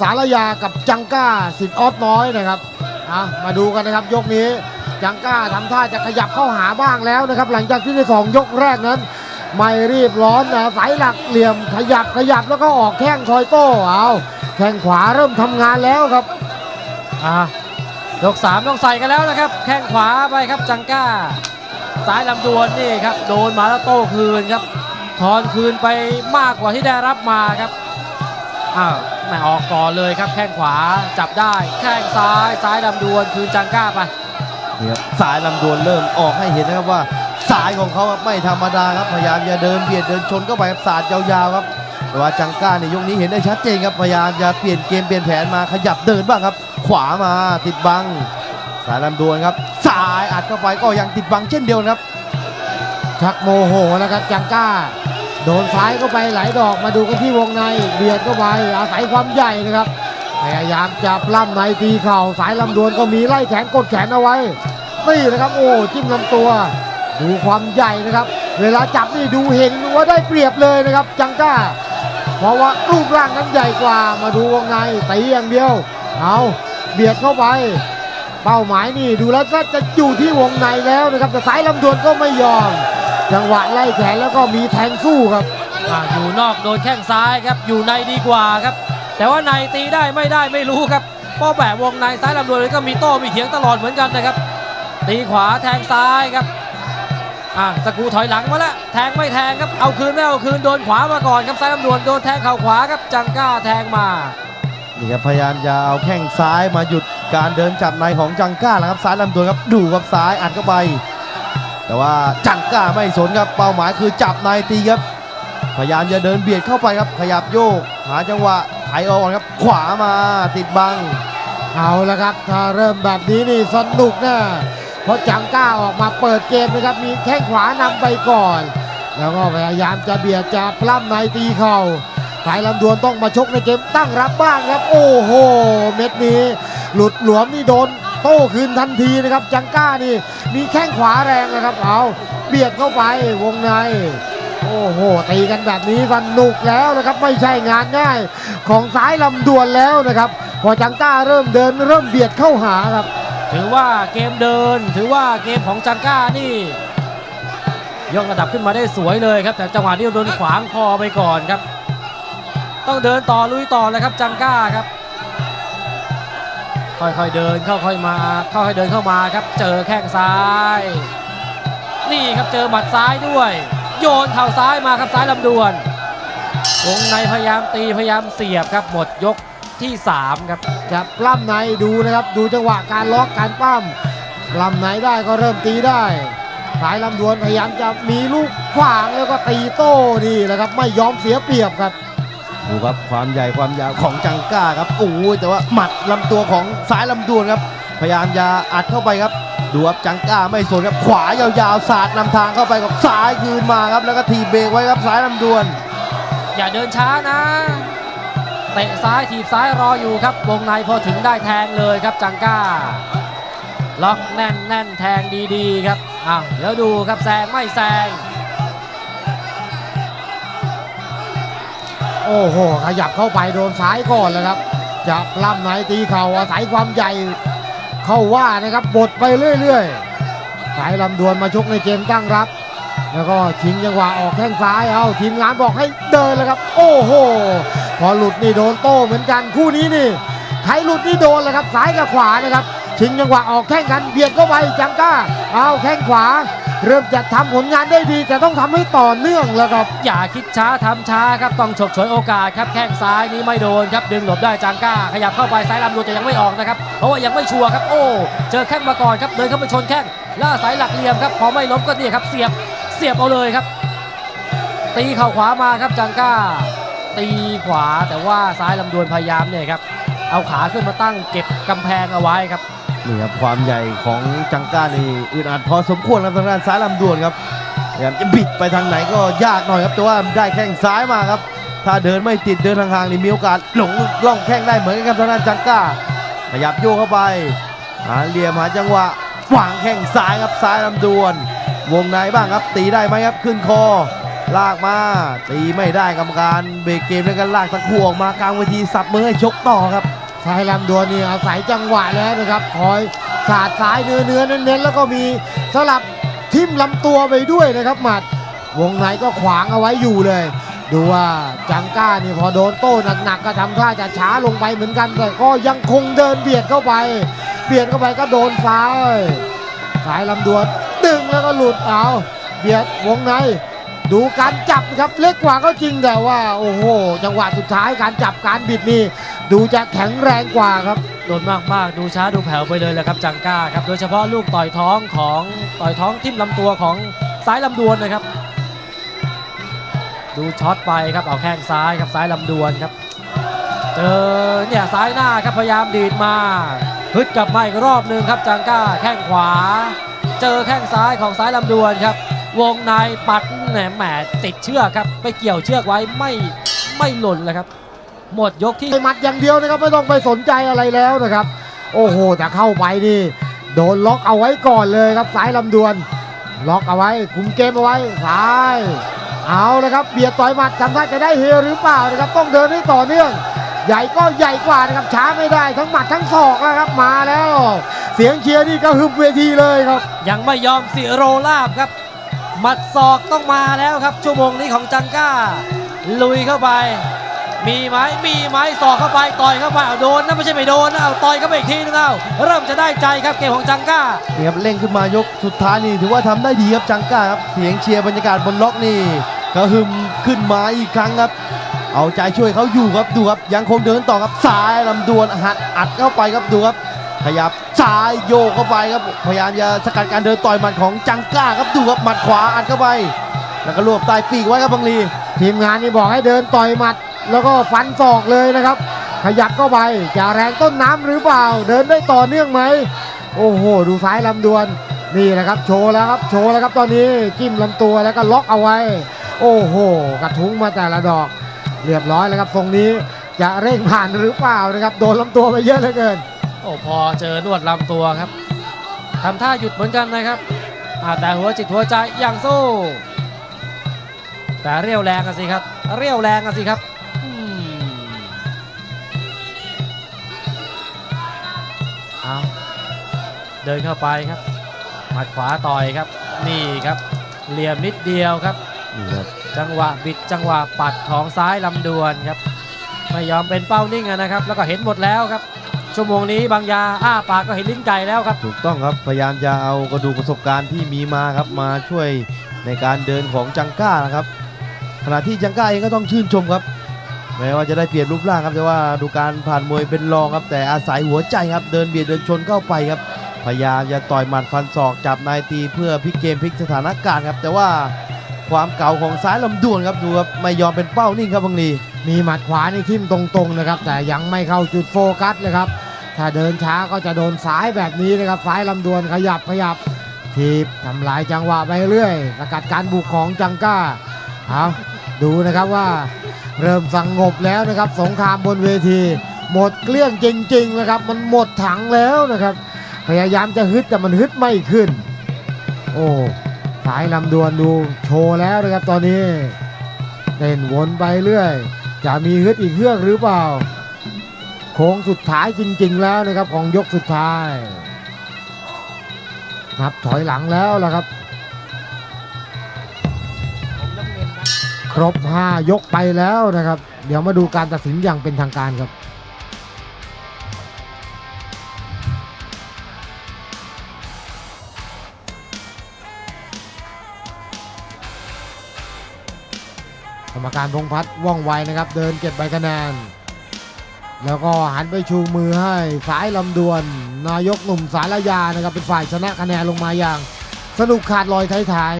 สารยากับจังก้าสิทธิ์ออฟน้อยนะครับอะมาดูกันนะครับยกนี้จังก้าทำท่าจะขยับเข้าหาบ้างแล้วนะครับ หลังจากที่ในสองยกแรกนั้น ไม่รีบร้อนนะสายหลักเหลี่ยมขยับขยับแล้วก็ออกแข้งคอยโต้เอาแข้งขวาเริ่มทำงานแล้วครับอะยกสามต้องใส่กันแล้วนะครับ แข้งขวาไปครับจังก้าซ้ายลำดวนนี่ครับโดนมาแล้วโต้คืนครับทอนคืนไปมากกว่าที่ได้รับมาครับอ้าว แม่ออกก่อนเลยครับแข้งขวาจับได้แข้งซ้ายซ้ายลำดวนคืนจังก้าไปนี่ครับสายลำดวนเริ่มออกให้เห็นนะครับว่าสายของเขาครับไม่ธรรมดาครับพยายามจะเดินเบียดเดินชนเข้าไปครับสาดยาวๆครับแต่ว่าจังก้าในยกนี้เห็นได้ชัดเจนครับพยายามจะเปลี่ยนเกมเปลี่ยนแผนมาขยับเดินบ้างครับ ขวามาติดบัง สายลำดวนครับสายอัดเข้าไปก็ยังติดบังเช่นเดียวกันครับชักโมโหแล้วครับจังก้า โดนซ้ายเข้าไปหลายดอกมาดูกันที่วงในเบียดเข้าไปอาศัยความใหญ่นะครับพยายามจะปล้ำในตีเข่าสายลำดวนก็มีไล่แขนกดแขนเอาไว้นี่นะครับโอ้จิ้มลำตัว ดูความใหญ่นะครับ เวลาจับนี่ดูเห็นว่าได้เปรียบเลยนะครับจังก้า เพราะว่ารูปร่างนั้นใหญ่กว่ามาดูวงในตีอย่างเดียวเอาเบียดเข้าไปเป้าหมายนี่ดูแล้วก็จะอยู่ที่วงในแล้วนะครับแต่สายลำดวนก็ไม่ยอม จังหวะไล่แขนแล้วก็มีแทงสู้ครับอะอยู่นอกโดนแข้งซ้ายครับ อยู่ในดีกว่าครับ แต่ว่าในตีได้ไม่ได้ไม่รู้ครับเพราะแบบวงในซ้ายลำดวนเลยก็มีโต้มีเถียงตลอดเหมือนกันนะครับ ตีขวาแทงซ้ายครับอะสกรูถอยหลังมาแล้วแทงไม่แทงครับเอาคืนไม่เอาคืนโดนขวามาก่อนครับซ้ายลำดวนโดนแทงเข่าขวาครับจังก้าแทงมานี่ครับพยายามจะเอาแข้งซ้ายมาหยุดการเดินจับในของจังก้าแล้วครับซ้ายลำตัวครับดูครับซ้ายอัดเข้าไป แต่ว่าจังก้าไม่สนครับเป้าหมายคือจับในตีครับ พยายามจะเดินเบียดเข้าไปครับ ขยับโยก หาจังหวะไถออกครับ ขวามาติดบัง เอาละครับ ถ้าเริ่มแบบนี้นี่สนุกนะเพราะจังก้าออกมาเปิดเกมนะครับมีแข้งขวานำไปก่อน แล้วก็พยายามจะเบียดจะปล้ำในตีเข่าสายลำดวนต้องมาชกในเกมตั้งรับบ้างครับ โอ้โห เม็ดนี้ หลุดหลวมนี่โดน โต้คืนทันทีนะครับจังก้านี่มีแข้งขวาแรงนะครับเอาเบียดเข้าไปวงใน โอ้โหตีกันแบบนี้สนุกแล้วนะครับไม่ใช่งานง่าย ของสายลำดวนแล้วนะครับ พอจังก้าเริ่มเดินเริ่มเบียดเข้าหาครับ ถือว่าเกมเดิน ถือว่าเกมของจังก้านี่ยกระดับขึ้นมาได้สวยเลยครับ แต่จังหวะนี้โดนขวางคอไปก่อนครับ ต้องเดินต่อลุยต่อเลยครับจังก้าครับ ค่อยๆเดินเข้าค่อยมาค่อยๆเดินเข้ามาครับเจอแข้งซ้าย นี่ครับเจอหมัดซ้ายด้วย โยนเข่าซ้ายมาครับซ้ายลำดวนวงในพยายามตีพยายามเสียบครับหมดยกที่สามครับจะปล้ำในดูนะครับดูจังหวะการล็อกการปั้มปล้ำในได้ก็เริ่มตีได้สายลำดวนพยายามจะมีลูกขวางแล้วก็ตีโต้นี่แหละครับไม่ยอมเสียเปรียบครับ ดูครับความใหญ่ความยาวของจังก้าครับโอ้ยแต่ว่าหมัดลำตัวของซ้ายลำดวนครับ พยายามจะอัดเข้าไปครับดูครับจังก้าไม่สนครับขวายาวๆสาดนำทางเข้าไปกับซ้ายคืนมาครับ แล้วก็ทีบเบรกไว้ครับซ้ายลำดวน อย่าเดินช้านะเตะซ้ายถีบซ้ายรออยู่ครับวงในพอถึงได้แทงเลยครับจังก้า ล็อกแน่นแน่นแทงดีๆครับอ้าวเดี๋ยวดูครับแซงไม่แซง โอ้โห ขยับเข้าไปโดนซ้ายก่อนแล้วครับ จะล้ำในตีเข่าอาศัยความใหญ่เข้าว่านะครับบดไปเรื่อยๆ สายลำดวนมาชกในเกมตั้งรับ แล้วก็ชิงจังหวะออกแข้งซ้ายเอาทีมงานบอกให้เดินแล้วครับ โอ้โห พอหลุดนี่โดนโต้เหมือนกันคู่นี้นี่ใครหลุดนี่โดนแล้วครับซ้ายกับขวานะครับ ชิงจังหวะออกแข้งกันเบียดเข้าไปจังก้าเอาแข้งขวา เริ่มจะทำผลงานได้ดีแต่ต้องทำให้ต่อเนื่องแล้วครับ อย่าคิดช้าทำช้าครับต้องฉกฉวยโอกาสครับแข้งซ้ายนี้ไม่โดนครับดึงหลบได้จังก้า ขยับเข้าไปซ้ายลำดวนจะยังไม่ออกนะครับเพราะว่ายังไม่ชัวร์ครับโอ้เจอแข้งมาก่อนครับเดินเข้าไปชนแข้งล่าสายหลักเหลี่ยมครับพอไม่ล้มก็เนี่ยครับเสียบเสียบเอาเลยครับตีเข่าขวามาครับจังก้า ตีขวาแต่ว่าซ้ายลำดวนพยายามเนี่ยครับเอาขาขึ้นมาตั้งเก็บกำแพงเอาไว้ครับ นี่ครับความใหญ่ของจังก้านี่อึดอัดพอสมควรครับทางด้านซ้ายลำดวนครับพยายามจะบิดไปทางไหนก็ยากหน่อยครับแต่ว่าได้แข้งซ้ายมาครับ ถ้าเดินไม่ติดเดินห่างๆนี่มีโอกาสหลงล่องแข้งได้เหมือนกันครับทางด้านจังก้าขยับโยกเข้าไปหาเหลี่ยมหาจังหวะวางแข้งซ้ายครับซ้ายลำดวน วงในบ้างครับ ตีได้ไหมครับขึ้นคอ ลากมา ตีไม่ได้กรรมการเบรกเกมแล้วก็ลากตะคู่ออกมากลางเวทีสับมือให้ชกต่อครับ ชายลำดวนนี่อาศัยจังหวะแล้วนะครับ คอยสาดซ้ายเนื้อเนื้อเน้นๆแล้วก็มีสลับทิ่มลำตัวไปด้วยนะครับหมัด วงในก็ขวางเอาไว้อยู่เลย ดูว่าจังก้านี่พอโดนโต้หนักๆก็ทำท่าจะช้าลงไปเหมือนกันแต่ก็ยังคงเดินเบียดเข้าไป เบียดเข้าไปก็โดนซ้ายสายลำดวนดึงแล้วก็หลุดเอาเบียดวงใน ดูการจับครับเล็กกว่าก็จริงแต่ว่า โอ้โห จังหวะสุดท้ายการจับการบิดนี่ดูจะแข็งแรงกว่าครับโดนมากๆ ดูช้าดูแผ่วไปเลยแหละครับจังก้าครับ โดยเฉพาะลูกต่อยท้องของต่อยท้องทิ่มลำตัวของซ้ายลำดวนนะครับ ดูช็อตไปครับเอาแข้งซ้ายครับซ้ายลำดวนครับเจอเนี่ยซ้ายหน้าครับพยายามดีดมาฮึดกลับมาอีกรอบหนึ่งครับจังก้าแข้งขวา เจอแข้งซ้ายของซ้ายลำดวนครับ วงในปัดแหนแหมติดเชือกครับ ไปเกี่ยวเชือกไว้ไม่ไม่หล่นเลยครับ หมดยกที่ไปหมัดอย่างเดียวนะครับไม่ต้องไปสนใจอะไรแล้วนะครับ โอ้โหแต่เข้าไปนี่โดนล็อกเอาไว้ก่อนเลยครับสายลำดวน ล็อกเอาไว้คุมเกมเอาไว้ซ้ายเอาเลยครับเบียดต่อยหมัดทำท่าจะได้เฮหรือเปล่านะครับต้องเดินให้ต่อเนื่อง ใหญ่ก็ใหญ่กว่านะครับช้าไม่ได้ทั้งหมัดทั้งศอกแล้วครับมาแล้ว เสียงเชียร์นี่ก็ฮึบเวทีเลยครับ ยังไม่ยอมสิโรลาบครับห มัดศอกต้องมาแล้วครับ ชั่วโมงนี้ของจังก้า ลุยเข้าไป มีไหมมีไหมศอกเข้าไปต่อยเข้าไปเอาโดนนะไม่ใช่ไม่โดนนะเอาต่อยเข้าไปอีกทีนึงเอาเริ่มจะได้ใจครับเกมของจังก้านี่ครับเร่งขึ้นมายกสุดท้ายนี่ถือว่าทำได้ดีครับจังก้าครับเสียงเชียร์บรรยากาศบนล็อกนี่กระหึ่มขึ้นมาอีกครั้งครับ เอาใจช่วยเขาอยู่ครับดูครับยังคงเดินต่อครับซ้ายลำดวนหัดอัดเข้าไปครับดูครับขยับ ซ้ายโยกเข้าไปครับพยายามจะสกัดการเดินต่อยหมัดของจังก้าครับดูครับหมัดขวาอัดเข้าไป แล้วก็รวบใต้ปีกไว้ครับบังลีทีมงานนี่บอกให้เดินต่อยหมัด แล้วก็ฟันศอกเลยนะครับ ขยับเข้าไปจะแรงต้นน้ำหรือเปล่า เดินได้ต่อเนื่องไหมโอ้โห ดูซ้ายลำดวนนี่แหละครับโชว์แล้วครับโชว์แล้วครับตอนนี้จิ้มลำตัวแล้วก็ล็อกเอาไว้ โอ้โห กระทุ้งมาแต่ละดอก เรียบร้อยแล้วครับตรงนี้จะเร่งผ่านหรือเปล่านะครับโดนลำตัวไปเยอะเหลือเกิน โอ้พอเจอนวดลำตัวครับทำท่าหยุดเหมือนกันนะครับอ่าแต่หัวจิตหัวใจยังสู้ แต่เรี่ยวแรงอะสิครับ เรี่ยวแรงอะสิครับอืมเอาเดินเข้าไปครับหมัดขวาต่อยครับ นี่ครับ เหลี่ยมนิดเดียวครับนี่ครับจังหวะบิดจังหวะปัดของซ้ายลำดวนครับ ไม่ยอมเป็นเป้านิ่งอะนะครับ แล้วก็เห็นหมดแล้วครับ ชั่วโมงนี้บางยาอ้าปากก็เห็นลิ้นไก่แล้วครับ ถูกต้องครับพยายามจะเอากระดูกประสบการณ์ที่มีมาครับมาช่วยในการเดินของจังก้านะครับขณะที่จังก้าเองก็ต้องชื่นชมครับแม้ว่าจะได้เปรียบรูปร่างครับแต่ว่าดูการผ่านมวยเป็นรองครับแต่อาศัยหัวใจครับเดินเบียดเดินชนเข้าไปครับพยายามจะต่อยหมัดฟันศอกจับนายตีเพื่อพลิกเกมพลิกสถานการณ์ครับแต่ว่าความเก่าของซ้ายลำดวนครับดูครับไม่ยอมเป็นเป้านิ่งครับบังลี มีหมัดขวาในทิ่มตรงๆนะครับ แต่ยังไม่เข้าจุดโฟกัสเลยครับ ถ้าเดินช้าก็จะโดนซ้ายแบบนี้นะครับซ้ายลำดวนขยับขยับทีบทำลายจังหวะไปเรื่อยสกัดการบุกของจังก้าเอาดูนะครับว่าเริ่มสงงบแล้วนะครับ สงครามบนเวที หมดเกลี้ยงจริง ๆ นะครับ มันหมดถังแล้วนะครับ พยายามจะฮึดแต่มันฮึดไม่ขึ้น โอ้สายลำดวนดูโชว์แล้วนะครับตอนนี้เต้นวนไปเรื่อย จะมีฮึดอีกเฮือกหรือเปล่า โค้งสุดท้ายจริง ๆ แล้วนะครับของยกสุดท้าย นับถอยหลังแล้วล่ะครับ ครบ 5 ยกไปแล้วนะครับ เดี๋ยวมาดูการตัดสินอย่างเป็นทางการครับ กรรมการพงพัฒน์ว่องไวนะครับ เดินเก็บใบคะแนน แล้วก็หันไปชูมือให้สายลำดวน นายกหนุ่มสารยานะครับเป็นฝ่ายชนะคะแนนลงมาอย่าง สนุกขาดลอยท้าย